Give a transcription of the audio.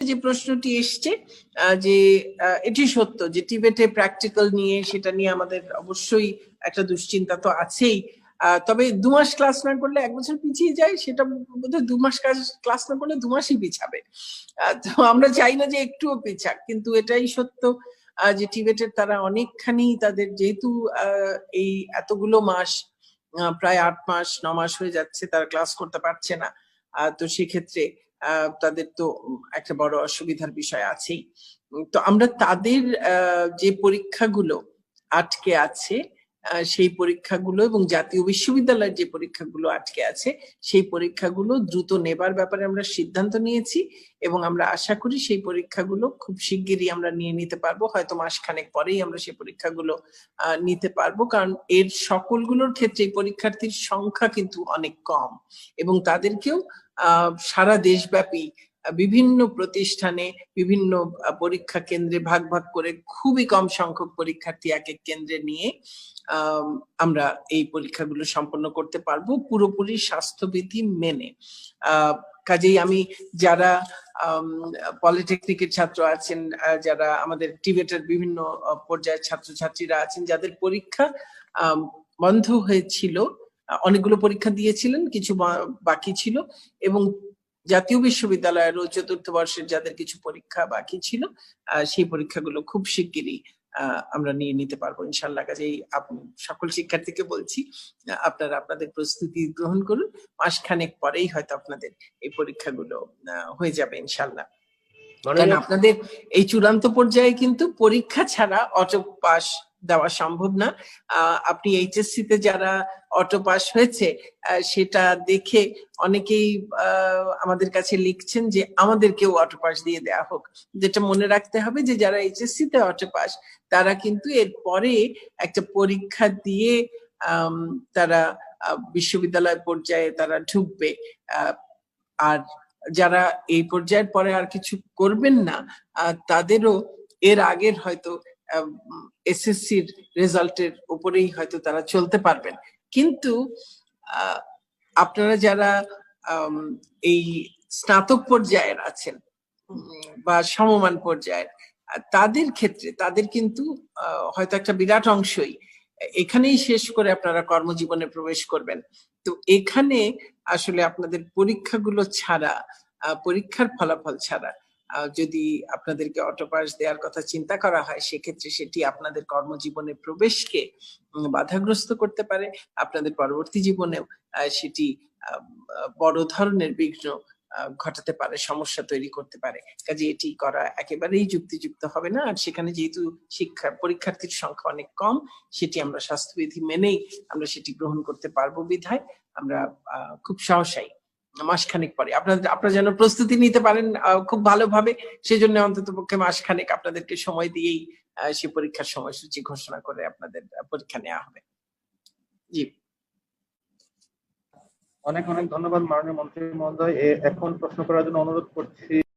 যে প্রশ্নটি এসছে যে এটি সত্য যে টিবেটে প্র্যাকটিক্যাল নিয়ে সেটা নিয়ে আমাদের অবশ্যই একটা দুশ্চিন্তা তো আছেই। তবে দু মাস ক্লাস না করলে এক বছর পিছিয়ে যায়, সেটা বোধহয় দু মাস ক্লাস না করলে দু মাসই পিছাবে। তো আমরা চাই না যে একটুও পিছাক, কিন্তু এটাই সত্য যে টিবেটের তারা অনেকখানি তাদের যেহেতু এই এতগুলো মাস প্রায় আট মাস, ন মাস হয়ে যাচ্ছে, তারা ক্লাস করতে পারছে না। তো সেক্ষেত্রে তাদের তো একটা বড় অসুবিধার বিষয় আছেই। তো আমরা তাদের যে পরীক্ষাগুলো আটকে আছে সেই পরীক্ষাগুলো এবং জাতীয় বিশ্ববিদ্যালয়ের যে পরীক্ষাগুলো আটকে আছে, সেই পরীক্ষাগুলো দ্রুত নেবার ব্যাপারে আমরা সিদ্ধান্ত নিয়েছি এবং আমরা আশা করি সেই পরীক্ষাগুলো খুব শিগগিরই আমরা নিয়ে নিতে পারব। হয়তো মাসখানেক পরেই আমরা সেই পরীক্ষাগুলো নিতে পারব। কারণ এর সকলগুলোর ক্ষেত্রে পরীক্ষার্থীর সংখ্যা কিন্তু অনেক কম এবং তাদেরকেও সারা দেশব্যাপী বিভিন্ন প্রতিষ্ঠানে বিভিন্ন পরীক্ষা কেন্দ্রে ভাগ ভাগ করে খুবই কম সংখ্যক পরীক্ষার্থী এক এক কেন্দ্রে নিয়ে আম, আমরা এই পরীক্ষাগুলো সম্পন্ন করতে পারব পুরোপুরি স্বাস্থ্যবিধি মেনে। কাজেই আমি যারা পলিটেকনিকের ছাত্র আছেন যারা আমাদের টিবেটের বিভিন্ন পর্যায়ের ছাত্রছাত্রীরা আছেন যাদের পরীক্ষা বন্ধ হয়েছিল অনেকগুলো পরীক্ষা দিয়েছিলেন কিছু বাকি ছিল এবং জাতীয় বিশ্ববিদ্যালয়েরও চতুর্থ বর্ষের যাদের কিছু পরীক্ষা বাকি ছিল সেই পরীক্ষাগুলো খুব শিগগিরই আমরা নিয়ে নিতে পারব ইনশাল্লাহ কাজেই সকল শিক্ষার্থীকে বলছি আপনারা আপনাদের প্রস্তুতি গ্রহণ করুন মাসখানেক পরেই হয়তো আপনাদের এই পরীক্ষাগুলো আহ, হয়ে যাবে ইনশাল্লাহ কারণ আপনাদের এই চূড়ান্ত পর্যায়ে কিন্তু পরীক্ষা ছাড়া অটো পাস দেওয়া সম্ভব না। আপনি এইচএসসি তে যারা অটো পাস হয়েছে সেটা দেখে অনেকেই আমাদের কাছে লিখছেন যে আমাদেরকেও অটো পাস দিয়ে দেওয়া হোক। যেটা মনে রাখতে হবে যে যারা এইচএসসি তে অটো পাস তারা কিন্তু এর পরে একটা পরীক্ষা দিয়ে তারা বিশ্ববিদ্যালয় পর্যায়ে তারা ঢুকবে। আর যারা এই পর্যায়ের পরে আর কিছু করবেন না তাদেরও এর আগের হয়তো এসএসসির রেজাল্টের উপরেই হয়তো তারা চলতে পারবেন। কিন্তু আপনারা যারা এই স্নাতক পর্যায়ের আছেন বা সমমান পর্যায়ের তাদের ক্ষেত্রে, তাদের কিন্তু হয়তো একটা বিরাট অংশই এখানেই শেষ করে আপনারা কর্মজীবনে প্রবেশ করবেন। তো এখানে আসলে আপনাদের পরীক্ষাগুলো ছাড়া পরীক্ষার ফলাফল ছাড়া যদি আপনাদেরকে অটোপাস দেওয়ার কথা চিন্তা করা হয়, সেক্ষেত্রে সেটি আপনাদের কর্মজীবনে প্রবেশকে বাধাগ্রস্ত করতে পারে। আপনাদের পরবর্তী জীবনেও সেটি বড় ধরনের বিঘ্ন ঘটাতে পারে, সমস্যা তৈরি করতে পারে। কাজে এটি করা একেবারেই যুক্তিযুক্ত হবে না। আর সেখানে যেহেতু শিক্ষা, পরীক্ষার্থীর সংখ্যা অনেক কম, সেটি আমরা স্বাস্থ্যবিধি মেনেই আমরা সেটি গ্রহণ করতে পারব বিধায় আমরা খুব সহসাই মাসখানেক পরে। আপনাদের, আপনারা যেন প্রস্তুতি নিতে পারেন খুব ভালোভাবে সেই জন্য অন্তত পক্ষে মাসখানেক আপনাদেরকে সময় দিয়েই সে পরীক্ষার সময়সূচি ঘোষণা করে আপনাদের পরীক্ষা নেওয়া হবে। জি। অনেক অনেক ধন্যবাদ মাননীয় মন্ত্রী মহোদয়। এখন প্রশ্ন করার জন্য অনুরোধ করছি।